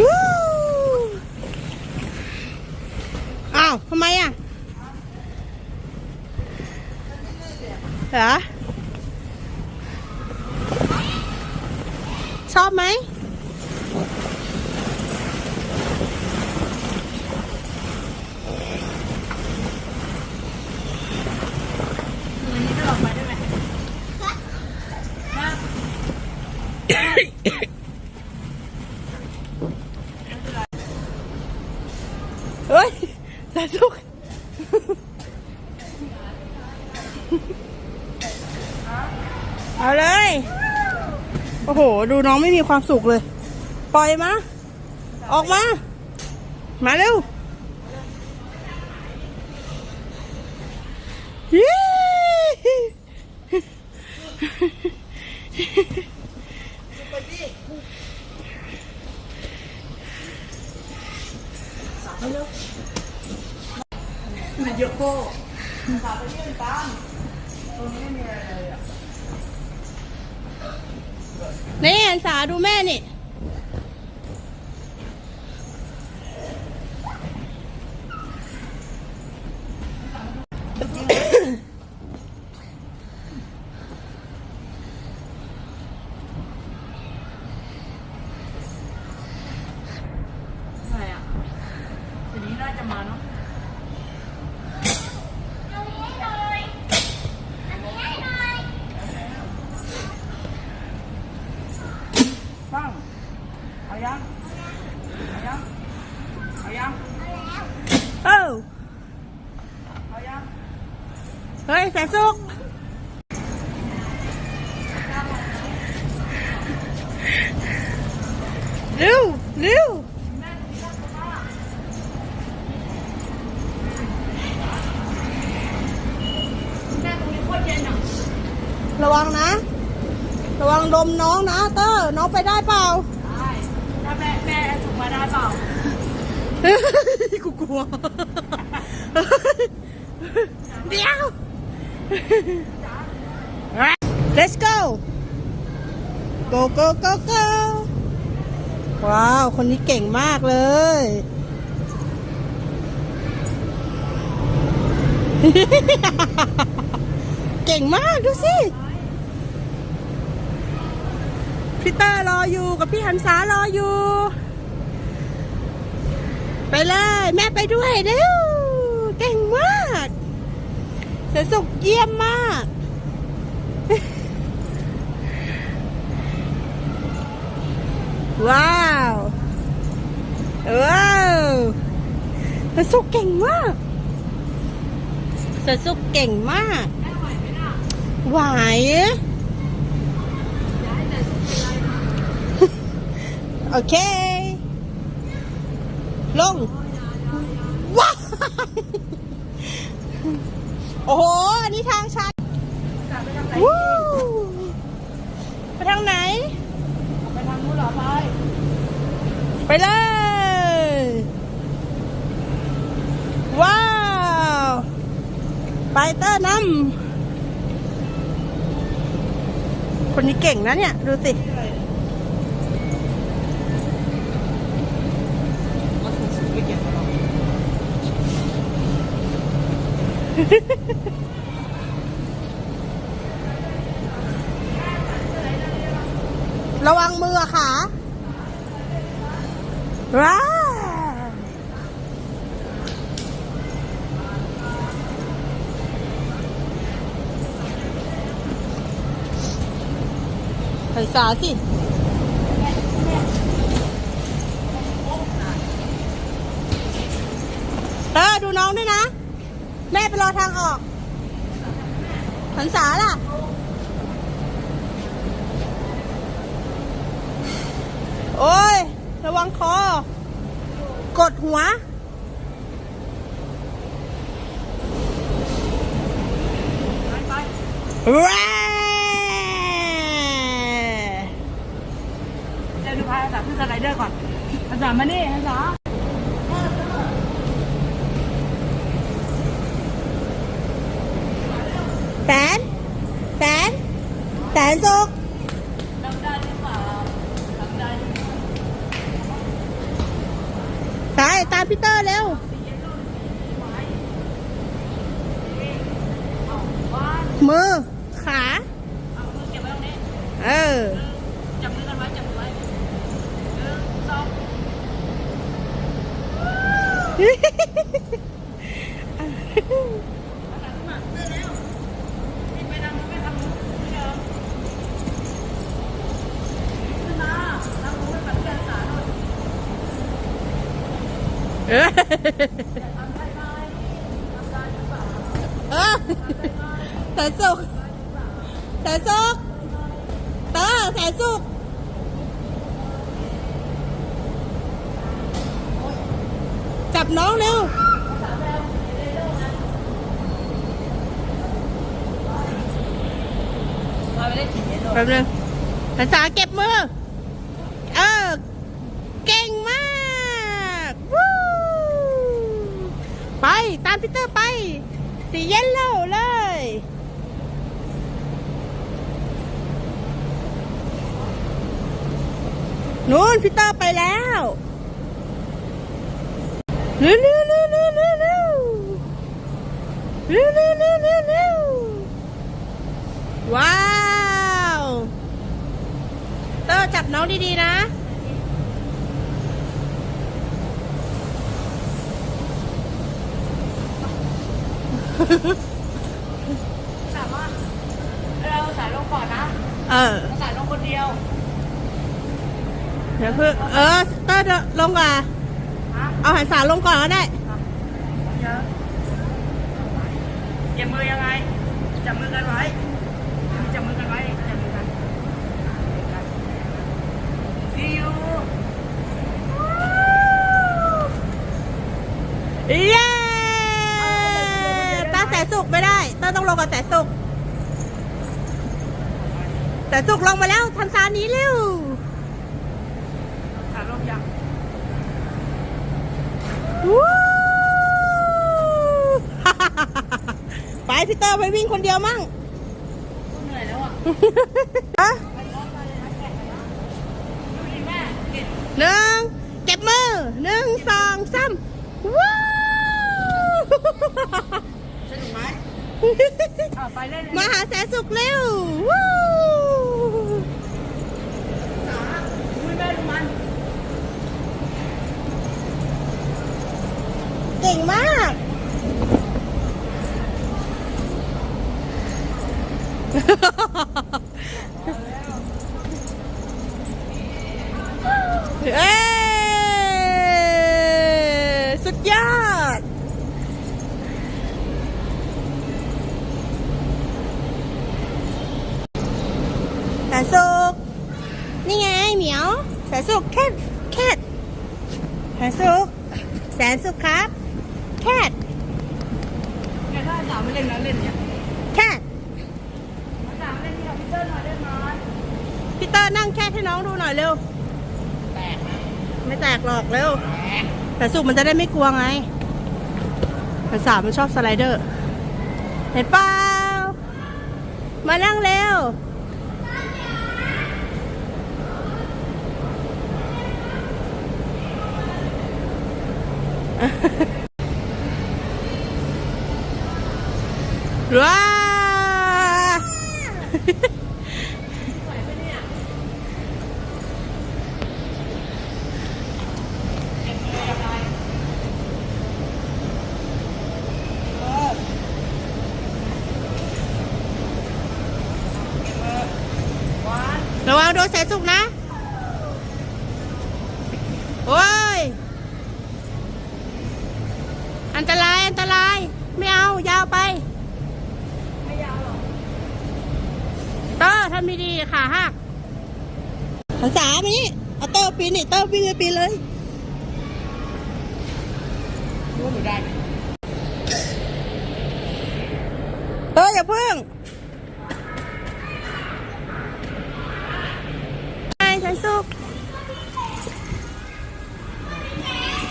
วู้อ้าวทำไมอะเหรอชอบไหม วันนี้จะออกมาได้ไหม เฮ้ย แต่สุกเอาเลย โอ้โห ดูน้องไม่มีความสุขเลย ปล่อยมา ออกมา มาเร็วยี่ นี่อันสาดูแม่นี่ อะไรอะวันนี้น่าจะมาเนาะบ้างเอายังเอายังเอายัง เอ้า เอายัง เฮ้ยแสนสุกเร็วเร็วแม่ตรงนี้โคตรเย็นอะระวังนะ ระวังดมน้องนะ เตอร์น้องไปได้เปล่าได้ถ้าแม่แม่ถูกมาได้เปล่ากูกลัว เดี๋ยว let's go go go go go ว้าว คนนี้เก่งมากเลยเก่งมากดูสิพี่เตอร์รออยู่กับพี่หันษารออยู่ ไปเลย แม่ไปด้วยเร็วเก่งมาก เสยสุกเยี่ยมมาก ว้าว ว้าวเสยสุกเก่งมากเสยสุกเก่งมากแม่ไหวไหมน่ะไหวอย่าให้แต่สุดเป็นไรนะโอเค ลง ว้าวโอ้โห อันนี้ทางชันจะไปทางไหนวู้ไปทางไหน ไปทางนู้นเหรอไป ไปเลย ว้าว ไปเตอร์น้ำคนนี้เก่งนะเนี่ย ดูสิ ระวังมืออะขาว้าวไผ่สาสิเออดูน้องด้วยนะ แม่ไปรอทางออกหันษาล่ะ โอ้ย ระวังคอ กดหัว ไปไปแร่เดี๋ยวดูพายอาสาขึ้นสไลเดอร์ก่อนอาสามานี่อาสาแสนแสนแสนสุกทำได้หรือเปล่าทำได้หรือเปล่าพี่เตอร์เ Phán. Phán. Phán xuống Đấy, ta Peter leo. Mưa. แสนสุกแสนสุกเตอร์แสนสุกจับน้องเร็วแป๊บนึงภาษาเก็บมือ เออ เก่งมาก ไป ตามพีเตอร์ไป สีเยลโล่เลย นู้นพี่ต้าไปแล้วนู้นนู้นนู้นนู้นนู้นนู้นนู้นนู้นนู้นู้ว้าว เต้จับน้องดีๆนะ ถามว่าเราสายลงก่อนนะเออเราสายลงคนเดียว เดี๋ยวเพื่อเออเตอร์เดินลงก่อนฮะเอาหันสารลงก่อนก็ได้เยอะเก็บมือยังไง จับมือกันไว้จับมือกันไว้จับมือกัน See you เย้ตาแสนสุกไม่ได้ เตอร์ต้อง ลงกับแสนสุกแสนสุกลงมาแล้วทำซานี้เร็วขาลงยังวู้ไปพี่เตอร์ไปวิ่งคนเดียวมั่งเหนื่อยแล้วอะฮะไปร้อนไปเลยนะแขกนะดูดิแม่เห็นหนึ่งเก็บมือหนึ่งสองสามว้าวสนุกไห มาหาแสนสุขเร็วเก่งมากฮ่าฮ่าฮ่า ให้น้องดูหน่อยเร็ว แตกนะไม่แตกหรอกเร็ว แตกแต่สุกมันจะได้ไม่กลัวไงภาษามันชอบสไลเดอร์ เห็นเปล่า มานั่งเร็ว ว้า รายอันตราย ไม่เอายาวไปไม่ยาวหรอกเตอร์ทำดีๆขาหักภาษามานี่เอาเตอร์ปีนนี่เตอร์วิ่งไปปีนเลยรู้หนูได้ไหมเตอร์อย่าพึ่งไอ้ฉันสุก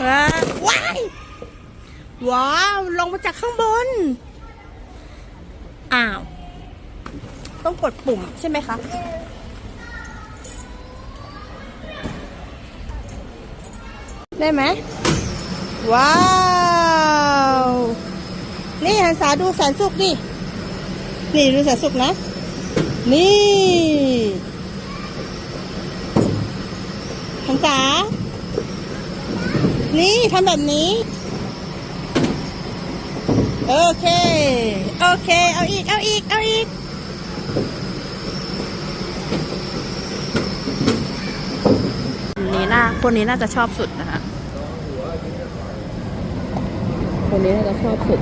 ว้าวว้าย ว้าว ลงมาจากข้างบน อ้าว ต้องกดปุ่มใช่ไหมคะ ได้ไหม ว้าว นี่หันษาดูแสนสุกดิ นี่ดูแสนสุกนะ นี่หันษานี่ทำแบบนี้ โอเค โอเค เอาอีก เอาอีก เอาอีก นี้น่าคนนี้น่าจะชอบสุดนะคะ คนนี้น่าจะชอบสุด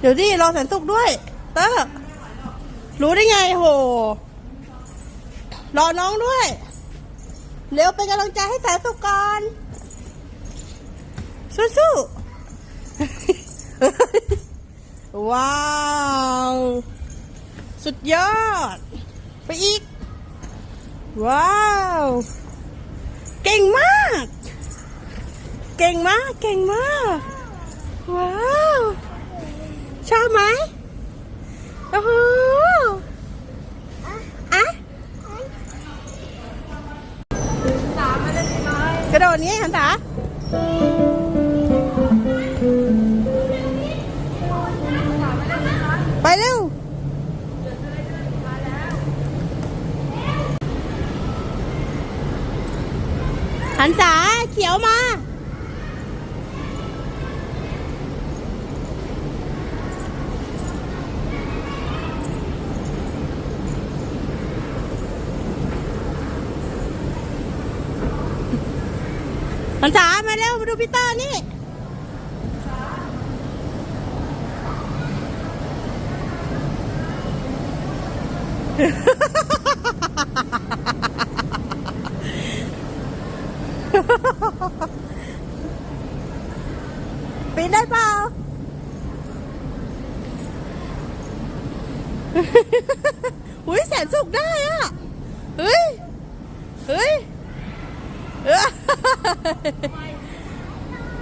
เดี๋ยวดิรอแสนสุกด้วยเตอร์รู้ได้ไงโห รอน้องด้วย เร็วเป็นกำลังใจให้แสนสุกก่อน สู้ๆ ว้าว สุดยอด ไปอีก ว้าว เก่งมาก เก่งมาก เก่งมาก ว้าว ชอบไหมโอ้โหอะกระโดดนี้หันษาไปเร็วหันษาเขียวมา หันษามาเร็วมาดูพีเตอร์นี่ปีนได้เปล่าอุ้ยแสนสุกได้อะ เฮ้ย เฮ้ย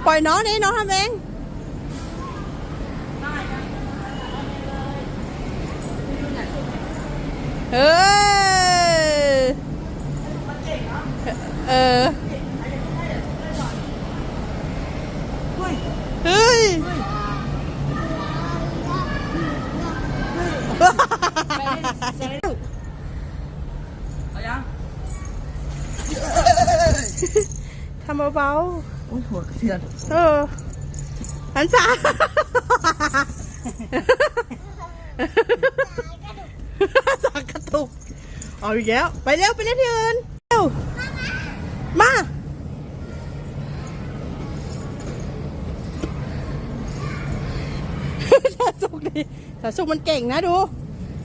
ปล่อยน้องนี่น้องทำเองเออเออ เฮ้ย เอายัง ทำ เบาโอ้ยหัวกระเทือนๆ เออหันษาสากกระตุก เอาอีกแล้ว ไปเร็ว ไปเล่นที่อื่นเร็ว มา สาสุกดิสาสุกมันเก่งนะดู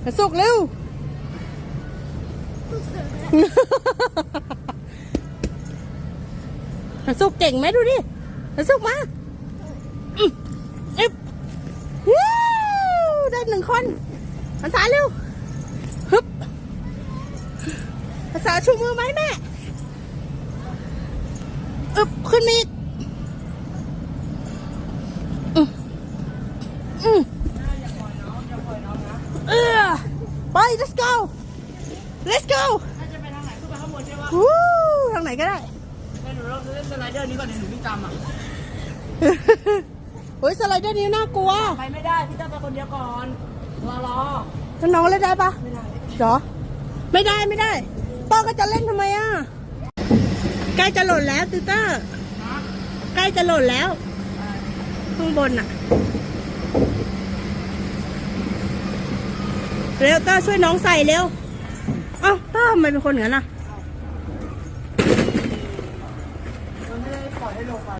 สาสุกเร็ว สุกเก่งไหมดูดิสุกมาอึบวู้ได้หนึ่งคนภาษาเร็วฮึบภาษาชูมือไหมแม่อึบขึ้นมาอีกอืมอืมเออไป let's go let's go ถ้าจะไปทางไหนขึ้นไปข้างบนใช่ปะ วู้ทางไหนก็ได้ แม่หนูเราเล่นสไลเดอร์นี้ก่อนเดี๋ยวหนูไม่จำอะ เฮ้ยสไลเดอร์นี้น่ากลัวไปไม่ได้พี่ต้องไปคนเดียวก่อนรอรอแล้วน้องเล่นได้ปะไม่ได้เหรอไม่ได้ไม่ได้ป้าก็จะเล่นทำไมอะใกล้จะหล่นแล้วติวเตอร์ใกล้จะหล่นแล้วข้างบนอะเร็วเตอร์ช่วยน้องใส่เร็วเอ้าเตอร์ทำไมเป็นคนอย่างนั้นอะ